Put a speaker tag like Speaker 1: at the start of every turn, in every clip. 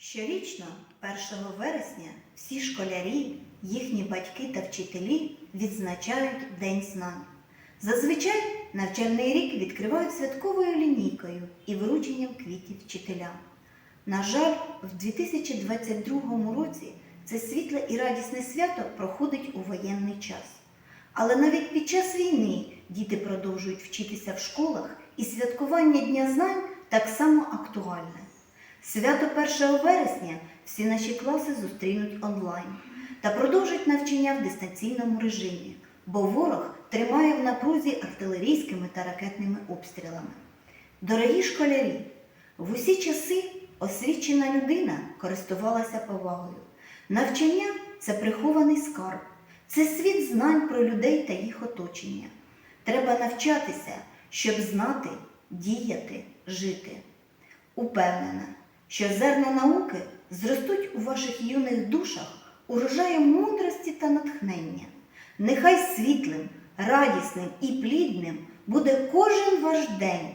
Speaker 1: Щорічно, 1 вересня, всі школярі, їхні батьки та вчителі відзначають День знань. Зазвичай навчальний рік відкривають святковою лінійкою і врученням квітів вчителям. На жаль, в 2022 році це світле і радісне свято проходить у воєнний час. Але навіть під час війни діти продовжують вчитися в школах, і святкування Дня знань так само актуальне. Свято 1 вересня всі наші класи зустрінуть онлайн та продовжать навчання в дистанційному режимі, бо ворог тримає в напрузі артилерійськими та ракетними обстрілами. Дорогі школярі, в усі часи освічена людина користувалася повагою. Навчання це прихований скарб, це світ знань про людей та їх оточення. Треба навчатися, щоб знати, діяти, жити. Упевнена, що зерна науки зростуть у ваших юних душах урожаєм мудрості та натхнення. Нехай світлим, радісним і плідним буде кожен ваш день,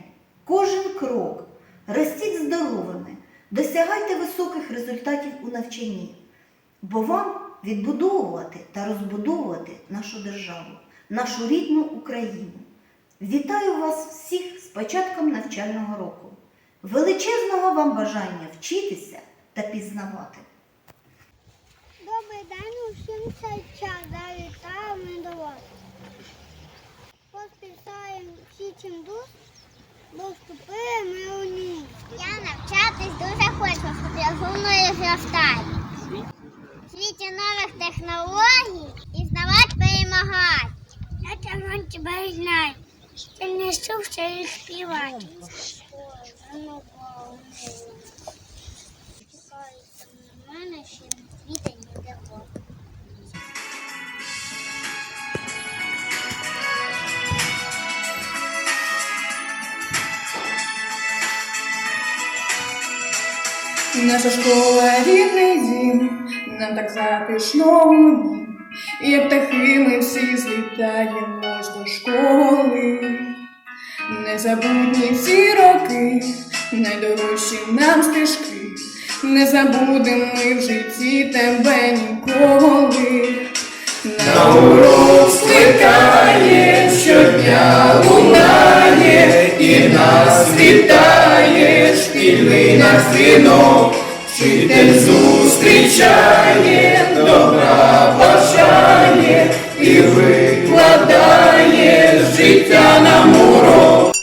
Speaker 1: кожен крок. Ростіть здоровими, досягайте високих результатів у навчанні, бо вам відбудовувати та розбудовувати нашу державу, нашу рідну Україну. Вітаю вас всіх з початком навчального року. Величезного вам бажання вчитися та пізнавати.
Speaker 2: Добрий день усім цей час завітаємо до вас. Поспішаємо всі чим душ, бо вступили ми у ніч. Я навчатись дуже хочу, щоб розумною зростати. В світі нових технологій і знавати перемагати. Я тебе тебе знаю. Ти не чув, що їх співати.
Speaker 3: Наша школа рідний дім, нам так затишно у ній. І як птахи ми всі злітаємось до школи. Незабутні ці роки, найдорожчі нам стежки. Не забудемо ми в житті тебе ніколи. На урок скликає, щодня лунає, і нас вітає, шкільний наш дзвінок. Вчитель зустрічає, добра бажає і викладає життя нам урок.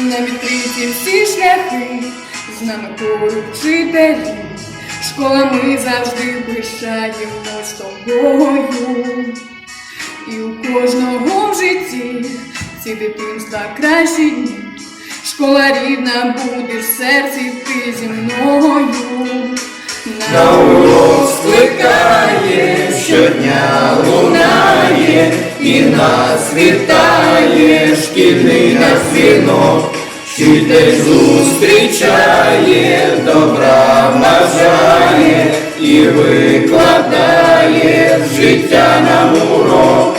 Speaker 3: На відкриті всі шляхи, з нами поруч вчителі. Школа ми завжди пишаємось тобою. І у кожного в житті ці дитинства кращі дні. Школа рідна буде в серці ти зі мною. На урок скликає, щодня лунає, і нас вітає шкільний на дзвінок. Вчитель зустрічає, добра бажає і викладає життя нам урок.